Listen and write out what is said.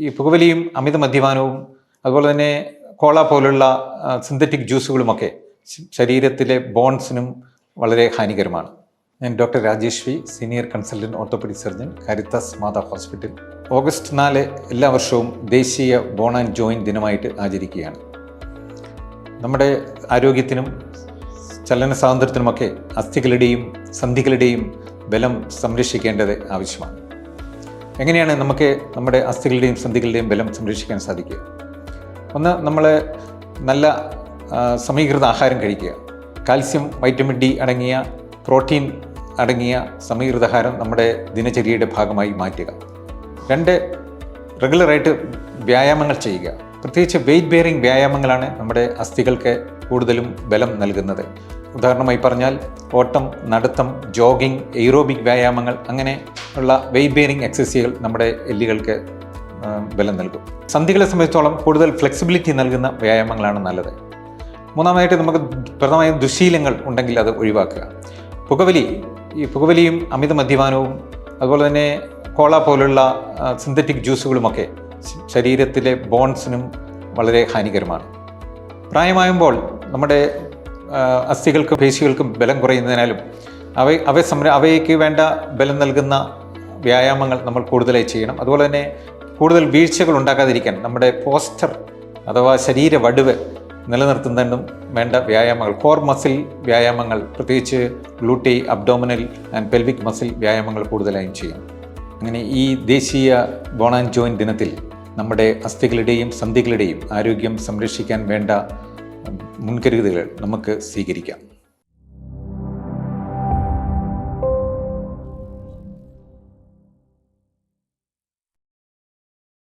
ഈ പുകവലിയും അമിത മദ്യപാനവും അതുപോലെ തന്നെ കോള പോലുള്ള സിന്തറ്റിക് ജ്യൂസുകളുമൊക്കെ ശരീരത്തിലെ ബോൺസിനും വളരെ ഹാനികരമാണ്. ഞാൻ doctor Rajesh V senior consultant orthopaedic surgeon Caritas Mata hospital August നാല് എല്ലാ വർഷവും ദേശീയ ബോൺ ആൻഡ് ജോയിൻ ദിനമായിട്ട് ആചരിക്കുകയാണ്. നമ്മുടെ ആരോഗ്യത്തിനും ചലന സ്വാതന്ത്ര്യത്തിനുമൊക്കെ അസ്ഥികളുടെയും സന്ധികളുടെയും ബലം സംരക്ഷിക്കേണ്ടത് ആവശ്യമാണ്. എങ്ങനെയാണ് നമുക്ക് നമ്മുടെ അസ്ഥികളുടെയും സന്ധികളുടെയും ബലം സംരക്ഷിക്കാൻ സാധിക്കുക? ഒന്ന് നമ്മൾ നല്ല സമീകൃത ആഹാരം കഴിക്കുക. കാൽസ്യം വൈറ്റമിൻ ഡി അടങ്ങിയ പ്രോട്ടീൻ അടങ്ങിയ സമീകൃത ആഹാരം നമ്മുടെ ദിനചര്യയുടെ ഭാഗമായി മാറ്റുക. രണ്ട് റെഗുലറായിട്ട് വ്യായാമങ്ങൾ ചെയ്യുക. പ്രത്യേകിച്ച് വെയിറ്റ് ബെയറിംഗ് വ്യായാമങ്ങളാണ് നമ്മുടെ അസ്ഥികൾക്ക് കൂടുതലും ബലം നൽകുന്നത്. ഉദാഹരണമായി പറഞ്ഞാൽ ഓട്ടം നടത്തം ജോഗിംഗ് എയ്റോബിക് വ്യായാമങ്ങൾ അങ്ങനെ ഉള്ള വെയിറ്റ് ബെയറിംഗ് എക്സസൈസുകൾ നമ്മുടെ എല്ലുകൾക്ക് ബലം നൽകും. സന്ധികളെ സംബന്ധിച്ചോളം കൂടുതൽ ഫ്ലെക്സിബിലിറ്റി നൽകുന്ന വ്യായാമങ്ങളാണ് നല്ലത്. മൂന്നാമതായിട്ട് നമുക്ക് പ്രധാനമായും ദുശീലങ്ങൾ ഉണ്ടെങ്കിൽ അത് ഒഴിവാക്കുക. പുകവലി ഈ പുകവലിയും അമിത മദ്യപാനവും അതുപോലെ തന്നെ കോള പോലുള്ള സിന്തറ്റിക് ജ്യൂസുകളുമൊക്കെ ശരീരത്തിലെ ബോൺസിനും വളരെ ഹാനികരമാണ്. പ്രായമാകുമ്പോൾ നമ്മുടെ അസ്ഥികൾക്കും പേശികൾക്കും ബലം കുറയുന്നതിനാലും അവ അവയെ സംര അവയ്ക്ക് വേണ്ട ബലം നൽകുന്ന വ്യായാമങ്ങൾ നമ്മൾ കൂടുതലായി ചെയ്യണം. അതുപോലെ തന്നെ കൂടുതൽ വീഴ്ചകൾ ഉണ്ടാക്കാതിരിക്കാൻ നമ്മുടെ പോസ്റ്റർ അഥവാ ശരീര വടുവ് നിലനിർത്തുന്നതിനും വേണ്ട വ്യായാമങ്ങൾ കോർ മസിൽ വ്യായാമങ്ങൾ പ്രത്യേകിച്ച് glute abdominal and pelvic muscle വ്യായാമങ്ങൾ കൂടുതലായും ചെയ്യണം. അങ്ങനെ ഈ ദേശീയ ബോൺ ആൻഡ് ജോയിൻ ദിനത്തിൽ നമ്മുടെ അസ്ഥികളുടെയും സന്ധികളുടെയും ആരോഗ്യം സംരക്ഷിക്കാൻ വേണ്ട മുൻകരുതലുകൾ നമുക്ക് സ്വീകരിക്കാം.